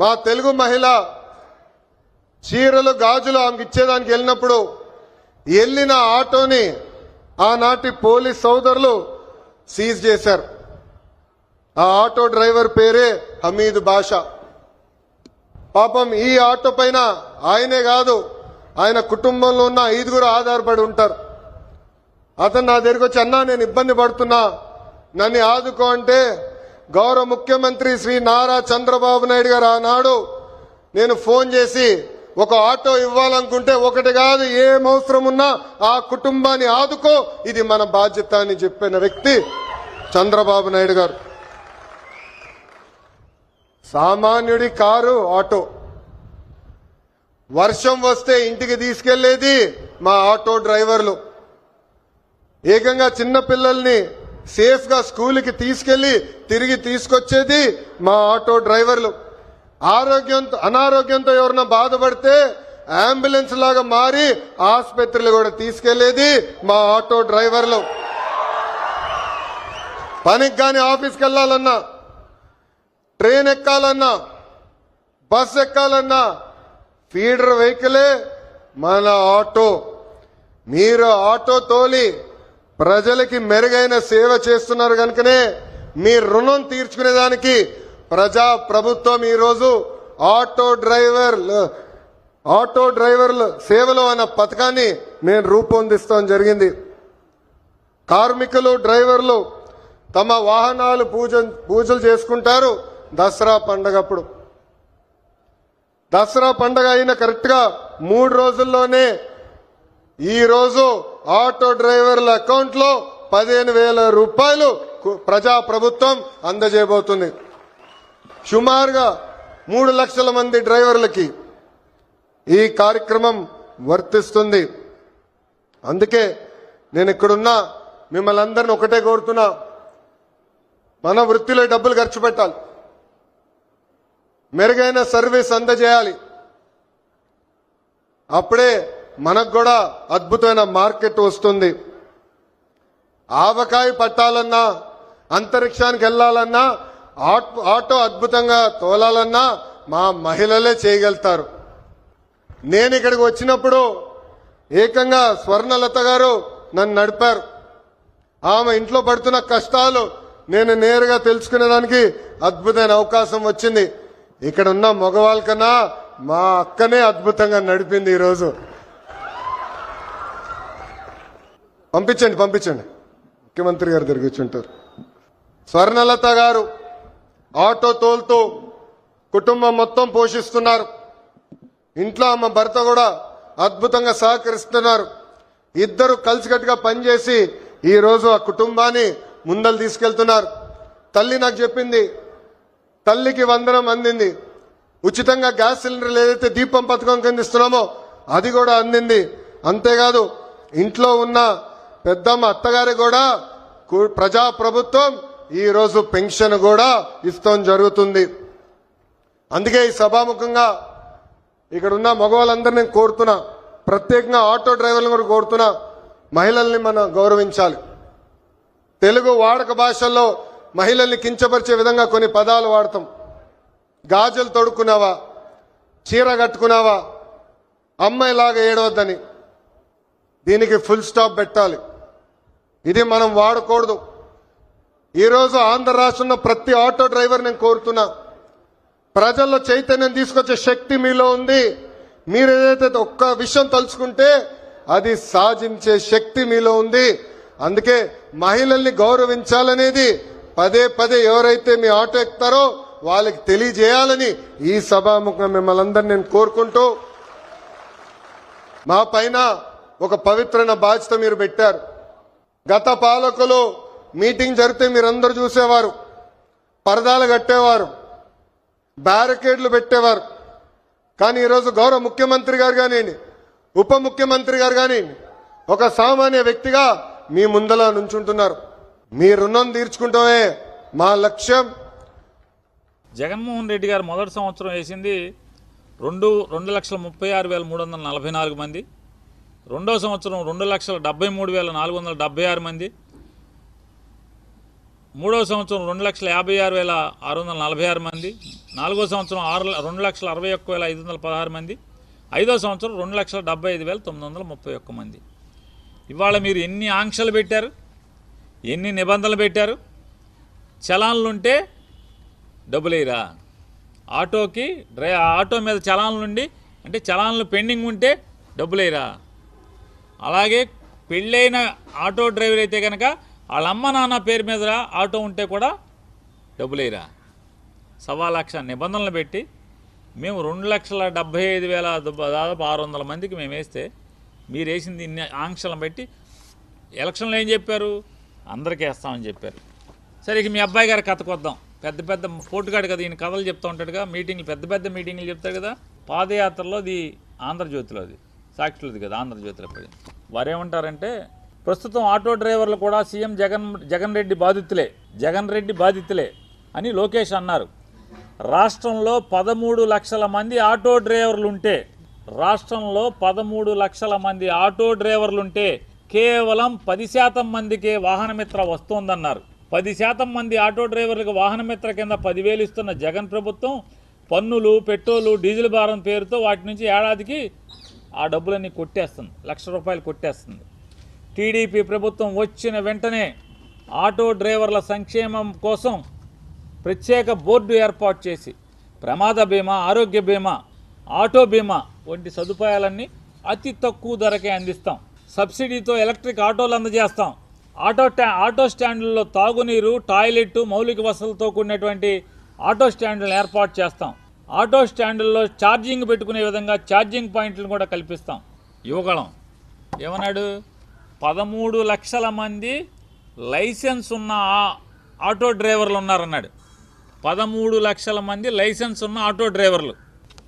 మా తెలుగు మహిళ చీరలు గాజులు ఆమెకి ఇచ్చేదానికి వెళ్ళినప్పుడు వెళ్ళిన ఆటోని ఆనాటి పోలీస్ సోదరులు సీజ్ చేశారు. ఆ ఆటో డ్రైవర్ పేరే హమీద్ బాషా. పాపం ఈ ఆటో పైన ఆయనే కాదు ఆయన కుటుంబంలో ఉన్న ఐదుగురు ఆధారపడి ఉంటారు. అతను నా దగ్గరికి వచ్చి అన్నా నేను ఇబ్బంది పడుతున్నా. నన్ను ఆదుకో అంటే గౌరవ ముఖ్యమంత్రి శ్రీ నారా చంద్రబాబు నాయుడు గారు ఆనాడు నేను ఫోన్ చేసి ఒక ఆటో ఇవ్వాలనుకుంటే ఒకటి కాదు ఏం అవసరం ఉన్నా ఆ కుటుంబాన్ని ఆదుకో ఇది మన బాధ్యత అని చెప్పిన వ్యక్తి చంద్రబాబు నాయుడు గారు. సామాన్యుడి కారు ఆటో. వర్షం వస్తే ఇంటికి తీసుకెళ్ళేది మా ఆటో డ్రైవర్లు. ఏకంగా చిన్న పిల్లల్ని సేఫ్గా స్కూల్కి తీసుకెళ్ళి తిరిగి తీసుకొచ్చేది మా ఆటో డ్రైవర్లు. ఆరోగ్యంతో అనారోగ్యంతో ఎవరన్నా బాధపడితే అంబులెన్స్ లాగా మారి ఆసుపత్రులు కూడా తీసుకెళ్ళేది మా ఆటో డ్రైవర్లు. పనికి కానీ ఆఫీస్కి వెళ్ళాలన్నా ట్రైన్ ఎక్కాలన్నా బస్ ఎక్కాలన్నా ఫీడర్ వెహికలే మన ఆటో. మీరు ఆటో తోలి ప్రజలకి మెరుగైన సేవ చేస్తున్నారు కనుకనే మీ రుణం తీర్చుకునేదానికి ప్రజా ప్రభుత్వం ఈరోజు ఆటో డ్రైవర్ ఆటో డ్రైవర్ల సేవలు అన్న పథకాన్ని నేను రూపొందిస్తాం జరిగింది. కార్మికులు డ్రైవర్లు తమ వాహనాలు పూజ పూజలు చేసుకుంటారు దసరా పండగప్పుడు. దసరా పండగ అయిన కరెక్ట్గా మూడు రోజుల్లోనే ఈ రోజు ఆటో డ్రైవర్ల అకౌంట్లో పదిహేను వేల రూపాయలు ప్రజా ప్రభుత్వం అందజేయబోతుంది. సుమారుగా మూడు లక్షల మంది డ్రైవర్లకి ఈ కార్యక్రమం వర్తిస్తుంది. అందుకే నేను ఇక్కడున్నా మిమ్మల్ని అందరిని ఒకటే కోరుతున్నా. మన వృత్తిలో డబ్బులు ఖర్చు పెట్టాలి. మెరుగైన సర్వీస్ అందజేయాలి. అప్పుడే మనకు కూడా అద్భుతమైన మార్కెట్ వస్తుంది. ఆవకాయ పట్టాలన్నా అంతరిక్షానికి వెళ్ళాలన్నా ఆట్- ఆటో అద్భుతంగా తోలాలన్నా మా మహిళలే చేయగలుగుతారు. నేను ఇక్కడికి వచ్చినప్పుడు ఏకంగా స్వర్ణలత గారు నన్ను నడిపారు. ఆమె ఇంట్లో పడుతున్న కష్టాలు నేను నేరుగా తెలుసుకునేదానికి అద్భుతమైన అవకాశం వచ్చింది. ఇక్కడ ఉన్న మగవాళ్ళ కన్నా మా అక్కనే అద్భుతంగా నడిపింది ఈరోజు. పంపించండి పంపించండి. ముఖ్యమంత్రి గారు దగ్గర స్వర్ణలత గారు ఆటో తోలుతూ కుటుంబం మొత్తం పోషిస్తున్నారు. ఇంట్లో ఆమె భర్త కూడా అద్భుతంగా సహకరిస్తున్నారు. ఇద్దరు కలిసికట్టుగా పనిచేసి ఈరోజు ఆ కుటుంబాన్ని ముందలు తీసుకెళ్తున్నారు. తల్లి నాకు చెప్పింది తల్లికి వందనం అందింది. ఉచితంగా గ్యాస్ సిలిండర్లు ఏదైతే దీపం పథకం కింద ఇస్తున్నామో అది కూడా అందింది. అంతేకాదు ఇంట్లో ఉన్న పెద్దమ్మ అత్తగారి కూడా కు- ప్రజా ప్రభుత్వం ఈరోజు పెన్షన్ కూడా ఇస్తాం జరుగుతుంది. అందుకే ఈ సభాముఖంగా ఇక్కడ ఉన్న మగవాళ్ళందరినీ కోరుతున్నా ప్రత్యేకంగా ఆటో డ్రైవర్లను కూడా కోరుతున్నా మహిళల్ని మనం గౌరవించాలి. తెలుగు వాడక భాషల్లో మహిళల్ని కించపరిచే విధంగా కొన్ని పదాలు వాడతాం. గాజులు తొడుక్కున్నావా? చీర కట్టుకున్నావా? అమ్మాయిలాగా ఏడవద్దని. దీనికి ఫుల్ స్టాప్ పెట్టాలి. ఇది మనం వాడకూడదు. ఈరోజు ఆంధ్ర రాష్ట్రంలో ప్రతి ఆటో డ్రైవర్ నేను కోరుతున్నా ప్రజల్లో చైతన్యం తీసుకొచ్చే శక్తి మీలో ఉంది. మీరు ఏదైతే ఒక్క విషయం తలుచుకుంటే అది సాధించే శక్తి మీలో ఉంది. అందుకే మహిళల్ని గౌరవించాలనేది పదే పదే ఎవరైతే మీ ఆటో ఎక్కుతారో వాళ్ళకి తెలియజేయాలని ఈ సభాముఖంగా మిమ్మల్ని అందరినీ నేను కోరుకుంటూ మా పైన ఒక పవిత్రమైన బాధ్యత మీరు పెట్టారు. గత పాలకులు మీటింగ్ జరిగితే మీరందరూ చూసేవారు. పరదాలు కట్టేవారు. బ్యారికేడ్లు పెట్టేవారు. కానీ ఈరోజు గౌరవ ముఖ్యమంత్రి గారు కానివ్వండి ఉప ముఖ్యమంత్రి గారు కానివ్వండి ఒక సామాన్య వ్యక్తిగా మీ ముందల నుంచుంటున్నారు. మీ రుణం తీర్చుకుంటామే మా లక్ష్యం. జగన్మోహన్ రెడ్డి గారు మొదటి సంవత్సరం వేసింది రెండు రెండు లక్షల ముప్పై ఆరు వేల మూడు వందల నలభై నాలుగు మంది. రెండో సంవత్సరం రెండు లక్షల డెబ్బై మూడు వేల నాలుగు వందల డెబ్బై ఆరు మంది. మూడో సంవత్సరం రెండు లక్షల యాభై ఆరు వేల ఆరు వందల నలభై ఆరు మంది. నాలుగో సంవత్సరం ఆరు రెండు లక్షల అరవై ఒక్క వేల ఐదు వందల పదహారు మంది. ఐదో సంవత్సరం రెండు లక్షల డెబ్బై ఐదు వేల తొమ్మిది వందల ముప్పై ఒక్క మంది. ఇవాళ మీరు ఎన్ని ఆంక్షలు పెట్టారు? ఎన్ని నిబంధనలు పెట్టారు? చలాన్లుంటే డబ్బులేరా ఆటోకి డ్రై ఆటో మీద చలాన్లు ఉండి అంటే చలాన్లు పెండింగ్ ఉంటే డబ్బులేరా అలాగే పెళ్ళైన ఆటో డ్రైవర్ అయితే కనుక వాళ్ళ అమ్మ నాన్న పేరు మీద ఆటో ఉంటే కూడా డబ్బులేరా? సవా లక్ష నిబంధనలు పెట్టి మేము రెండు లక్షల డెబ్బై ఐదు వేల దాదాపు ఆరు వందల మందికి మేము వేస్తే మీరు వేసింది ఇన్ని ఆంక్షలను పెట్టి ఎలక్షన్లో ఏం చెప్పారు? అందరికీ వేస్తామని చెప్పారు. సరే ఇక మీ అబ్బాయి గారి కథకు వద్దాం. పెద్ద పెద్ద పోటుగాడు కదా ఈయన కథలు చెప్తూ ఉంటాడుగా. మీటింగ్లు పెద్ద పెద్ద మీటింగ్లు చెప్తాడు కదా. పాదయాత్రలో అది ఆంధ్రజ్యోతిలో అది. సాక్షులది కదా ఆంధ్రజ్యోతిలో పడింది వారేమంటారంటే ప్రస్తుతం ఆటో డ్రైవర్లు కూడా సీఎం జగన్ జగన్ రెడ్డి బాధితులే జగన్ రెడ్డి బాధితులే అని లోకేష్ అన్నారు. రాష్ట్రంలో పదమూడు లక్షల మంది ఆటో డ్రైవర్లు ఉంటే రాష్ట్రంలో పదమూడు లక్షల మంది ఆటో డ్రైవర్లు ఉంటే కేవలం పది శాతం మందికే వాహనమిత్ర వస్తోందన్నారు. పది శాతం మంది ఆటో డ్రైవర్లకు వాహనమిత్ర కింద పదివేలు ఇస్తున్న జగన్ ప్రభుత్వం పన్నులు పెట్రోలు డీజిల్ భారం పేరుతో వాటి నుంచి ఏడాదికి ఆ డబ్బులన్నీ కొట్టేస్తుంది. లక్ష రూపాయలు కొట్టేస్తుంది. టీడీపీ ప్రభుత్వం వచ్చిన వెంటనే ఆటో డ్రైవర్ల సంక్షేమం కోసం ప్రత్యేక బోర్డు ఏర్పాటు చేసి ప్రమాద బీమా ఆరోగ్య బీమా ఆటో బీమా వంటి సదుపాయాలన్నీ అతి తక్కువ ధరకే అందిస్తాం. సబ్సిడీతో ఎలక్ట్రిక్ ఆటోలు అందజేస్తాం. ఆటో స్టా ఆటో స్టాండ్లలో తాగునీరు టాయిలెట్ మౌలిక వసతులతో కూడినటువంటి ఆటో స్టాండ్లను ఏర్పాటు చేస్తాం. ఆటో స్టాండ్లలో ఛార్జింగ్ పెట్టుకునే విధంగా ఛార్జింగ్ పాయింట్లను కూడా కల్పిస్తాం. యువగళం. ఏమన్నాడు? పదమూడు లక్షల మంది లైసెన్స్ ఉన్న ఆటో డ్రైవర్లు ఉన్నారన్నాడు. పదమూడు లక్షల మంది లైసెన్స్ ఉన్న ఆటో డ్రైవర్లు.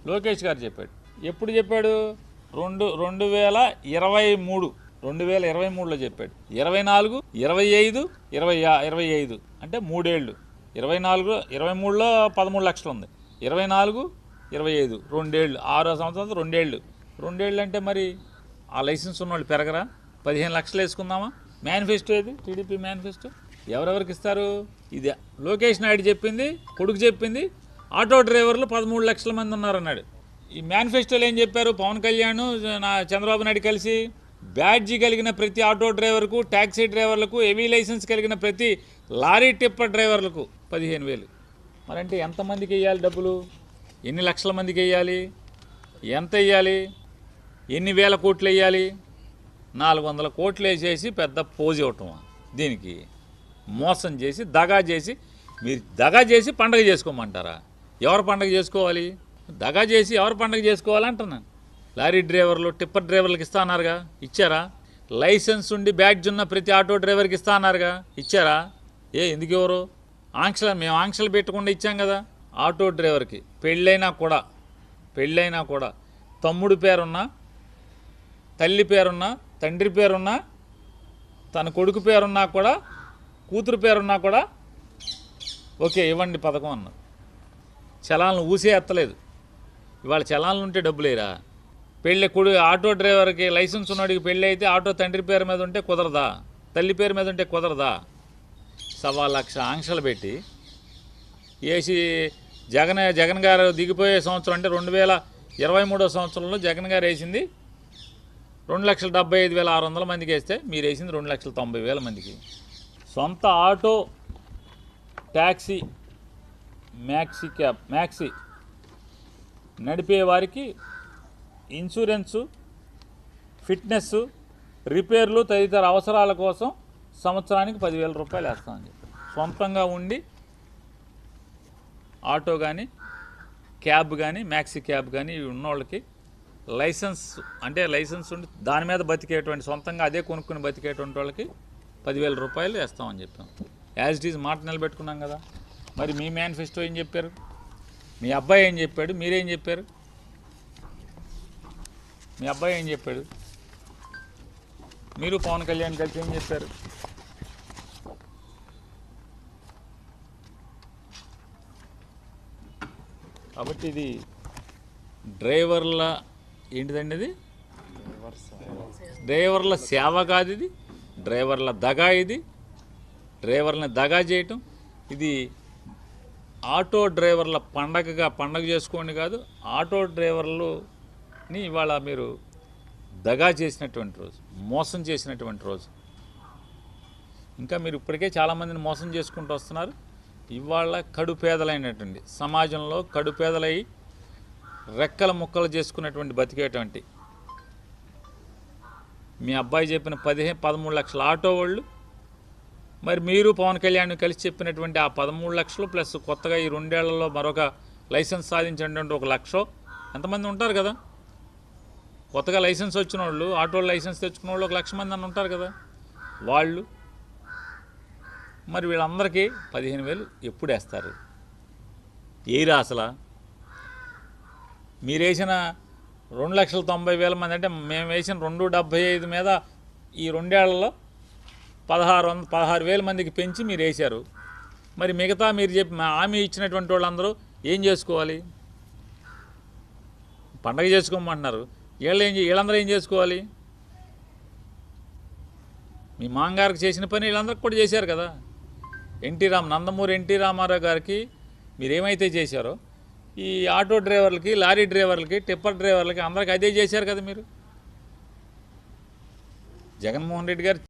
లోకేష్ గారు చెప్పాడు. ఎప్పుడు చెప్పాడు? రెండు రెండు వేల ఇరవై మూడు. రెండు వేల ఇరవై మూడులో చెప్పాడు. ఇరవై నాలుగు ఇరవై ఐదు ఇరవై ఇరవై ఐదు. అంటే మూడేళ్ళు. ఇరవై నాలుగు ఇరవై మూడులో పదమూడు లక్షలు ఉంది. ఇరవై నాలుగు ఇరవై ఐదు. రెండేళ్ళు ఆరో సంవత్సరం రెండేళ్ళు. రెండేళ్ళు అంటే మరి ఆ లైసెన్స్ ఉన్నవాళ్ళు పెరగరా? పదిహేను లక్షలు వేసుకుందామా? మేనిఫెస్టో ఇది టీడీపీ మేనిఫెస్టో? ఎవరెవరికి ఇస్తారు? ఇది లోకేష్ నాయుడు చెప్పింది కొడుకు చెప్పింది ఆటో డ్రైవర్లు పదమూడు లక్షల మంది ఉన్నారన్నాడు. ఈ మేనిఫెస్టోలో ఏం చెప్పారు? పవన్ కళ్యాణ్ నా చంద్రబాబు నాయుడు కలిసి బ్యాడ్జీ కలిగిన ప్రతి ఆటో డ్రైవర్కు ట్యాక్సీ డ్రైవర్లకు హెవీ లైసెన్స్ కలిగిన ప్రతి లారీ టిప్పర్ డ్రైవర్లకు పదిహేను వేలు. మరంటే ఎంతమందికి వేయాలి డబ్బులు? ఎన్ని లక్షల మందికి వేయాలి? ఎంత వేయాలి? ఎన్ని వేల కోట్లు వేయాలి? నాలుగు వందల కోట్లు వేసేసి పెద్ద పోజ్ ఇవ్వటం దీనికి. మోసం చేసి దగా చేసి మీరు దగా చేసి పండగ చేసుకోమంటారా? ఎవరు పండగ చేసుకోవాలి? దగా చేసి ఎవరు పండగ చేసుకోవాలంటున్నాను లారీ డ్రైవర్లు టిప్పర్ డ్రైవర్లకు ఇస్తానారుగా? ఇచ్చారా? లైసెన్స్ ఉండి బ్యాడ్జ్ ఉన్న ప్రతి ఆటో డ్రైవర్కి ఇస్తా అన్నారుగా ఇచ్చారా? ఏ ఎందుకు ఎవరు? ఆంక్షలు మేము ఆంక్షలు పెట్టకుండా ఇచ్చాం కదా ఆటో డ్రైవర్కి. పెళ్ళైనా కూడా పెళ్ళైనా కూడా. తమ్ముడు పేరున్నా తల్లి పేరున్నా తండ్రి పేరున్నా తన కొడుకు పేరున్నా కూడా కూతురు పేరున్నా కూడా ఓకే ఇవ్వండి పథకం అన్నారు. చలాలను ఊసే ఎత్తలేదు. ఇవాళ చలాన్లు ఉంటే డబ్బులేరా పెళ్ళి కొడు ఆటో డ్రైవర్కి లైసెన్స్ ఉన్నవాడికి పెళ్ళి అయితే ఆటో తండ్రి పేరు మీద ఉంటే కుదరదా? తల్లి పేరు మీద ఉంటే కుదరదా? సవా లక్ష ఆంక్షలు పెట్టి వేసి జగన్ జగన్ గారు దిగిపోయే సంవత్సరం అంటే రెండు వేల ఇరవై మూడో సంవత్సరంలో జగన్ గారు వేసింది రెండు లక్షల డెబ్బై ఐదు వేల ఆరు వందల మందికి వేస్తే మీరు వేసింది రెండు లక్షల తొంభై వేల మందికి. సొంత auto taxi maxi cab maxi నడిపే వారికి ఇన్సూరెన్సు ఫిట్నెస్ రిపేర్లు తదితర అవసరాల కోసం సంవత్సరానికి పదివేల రూపాయలు వేస్తామని చెప్పి సొంతంగా ఉండి ఆటో కానీ క్యాబ్ కానీ మ్యాక్సీ క్యాబ్ కానీ ఇవి ఉన్నోళ్ళకి లైసెన్స్ అంటే లైసెన్స్ ఉండి దాని మీద బతికేటువంటి సొంతంగా అదే కొనుక్కుని బతికేటువంటి వాళ్ళకి పదివేల రూపాయలు వేస్తామని చెప్పాం. యాజ్ ఇట్ ఈజ్ మాట నిలబెట్టుకున్నాం కదా. మరి మీ మేనిఫెస్టో ఏం చెప్పారు? మీ అబ్బాయి ఏం చెప్పాడు? మీరేం చెప్పారు? మీ అబ్బాయి ఏం చెప్పాడు? మీరు పవన్ కళ్యాణ్ కలిసి ఏం చేస్తారు? కాబట్టి ఇది డ్రైవర్ల ఏంటిదండి ఇది? డ్రైవర్ల సేవ కాదు ఇది. డ్రైవర్ల దగా ఇది. డ్రైవర్లని దగా చేయటం. ఇది ఆటో డ్రైవర్ల పండగగా పండగ చేసుకోండి కాదు ఆటో డ్రైవర్లని ఇవాళ మీరు దగా చేసినటువంటి రోజు మోసం చేసినటువంటి రోజు. ఇంకా మీరు ఇప్పటికే చాలామందిని మోసం చేసుకుంటూ వస్తున్నారు. ఇవాళ కడుపేదలైనటువంటి సమాజంలో కడుపేదలై రెక్కల ముక్కలు చేసుకున్నటువంటి బతికేటువంటి మీ అబ్బాయి చెప్పిన పదిహేను పదమూడు లక్షల ఆటో వాళ్ళు మరి మీరు పవన్ కళ్యాణ్ కలిసి చెప్పినటువంటి ఆ పదమూడు లక్షలు ప్లస్ కొత్తగా ఈ రెండేళ్ళలో మరొక లైసెన్స్ సాధించినటువంటి ఒక లక్ష ఎంతమంది ఉంటారు కదా? కొత్తగా లైసెన్స్ వచ్చిన వాళ్ళు ఆటో లైసెన్స్ తెచ్చుకున్న వాళ్ళు ఒక లక్ష మంది అని ఉంటారు కదా. వాళ్ళు మరి వీళ్ళందరికీ పదిహేను వేలు ఎప్పుడు వేస్తారు? ఏరా అసలు మీరు వేసిన రెండు లక్షల తొంభై వేల మంది అంటే మేము వేసిన రెండు డెబ్భై ఐదు మీద ఈ రెండేళ్ళలో పదహారు వంద పదహారు వేల మందికి పెంచి మీరు వేశారు. మరి మిగతా మీరు చెప్పి మా హామీ ఇచ్చినటువంటి వాళ్ళందరూ ఏం చేసుకోవాలి? పండగ చేసుకోమంటున్నారు. వీళ్ళు ఏం వీళ్ళందరూ ఏం చేసుకోవాలి? మీ మాంగారికి చేసిన పని వీళ్ళందరికి కూడా చేశారు కదా. ఎన్టీ రామ్ నందమూరి ఎన్టీ రామారావు గారికి మీరు ఏమైతే చేశారో ఈ ఆటో డ్రైవర్లకి లారీ డ్రైవర్లకి టిప్పర్ డ్రైవర్లకి అందరికి అదే చేశారు కదా మీరు. జగన్మోహన్ రెడ్డి గారు